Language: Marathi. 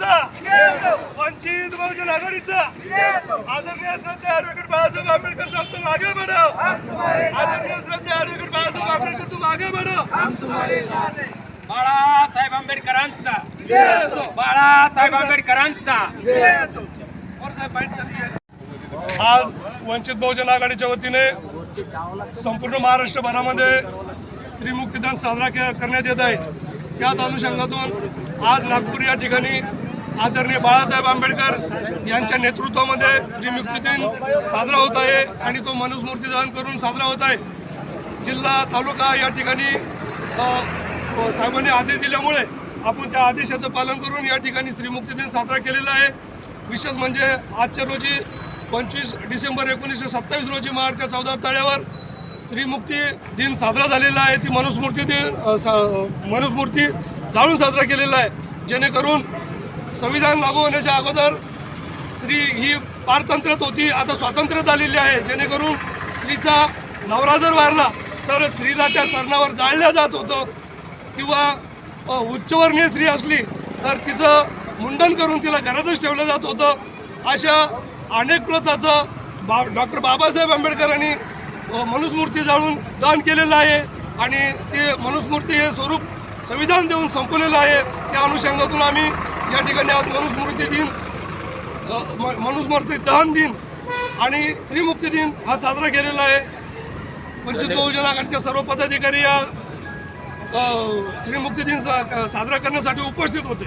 वंचित बहुजन आघाडीचा आदरणीय श्रद्धे ऍडव्होकेट बाळासाहेब आंबेडकर साहब तुम आगे बढ़ो आदरणीय श्रद्धे ऍडव्होकेट बाळासाहेब आंबेडकर तुम आगे बढ़ो बाळासाहेब आंबेडकरांचा. बाळासाहेब आंबेडकरांचा. आज वंचित बहुजन आघाडीच्या वतीने संपूर्ण महाराष्ट्रभरामध्ये श्री साजरा के- करण्यात येत आहे. त्याच अनुषंगातून आज नागपूर या ठिकाणी आदरणीय बाळासाहेब आंबेडकर यांच्या नेतृत्वामध्ये श्री दिन साजरा होत आहे आणि तो मनुस्मृती दहन करून साजरा होत आहे. जिल्हा तालुका या ठिकाणी साहेबांनी आदेश दिल्यामुळे आपण त्या आदेशाचं पालन करून या ठिकाणी श्रीमुक्ती दिन साजरा केलेला आहे. विशेष म्हणजे आजच्या रोजी पंचवीस डिसेंबर एकोणीसशे सत्तावीस रोजी मार्चच्या चौदा तळ्यावर श्रीमुक्ती दिन साजरा झालेला आहे. ती मनुस्मृती दिन सा- मनुस्मृती जाळून साजरा केलेला आहे. जेणेकरून संविधान लागू होण्याच्या अगोदर स्त्री ही पारतंत्र्यात होती आता स्वातंत्र्यात आलेली आहे. जेणेकरून स्त्रीचा नवरा जर वारला तर स्त्रीला त्या सरणावर जाळल्या जात होतं. किंवा उच्चवर्णीय स्त्री असली तर तिचं मुंडन करून तिला घरातच ठेवलं जात होतं. अशा अनेक प्रथाचं बा डॉक्टर बाबासाहेब आंबेडकरांनी मनुस्मूर्ती जाळून दान केलेलं आहे. आणि ते मनुस्मूर्ती हे स्वरूप संविधान देऊन संपवलेलं आहे. त्या अनुषंगातून आम्ही या ठिकाणी आज मनुस्मृती दिन म- मनुस्मृती दहन दिन आणि श्रीमुक्ती दिन हा साजरा केलेला आहे. वंचित बहुजन आघाडीच्या सर्व पदाधिकारी या श्रीमुक्ती दिन सा- साजरा करण्यासाठी उपस्थित होते.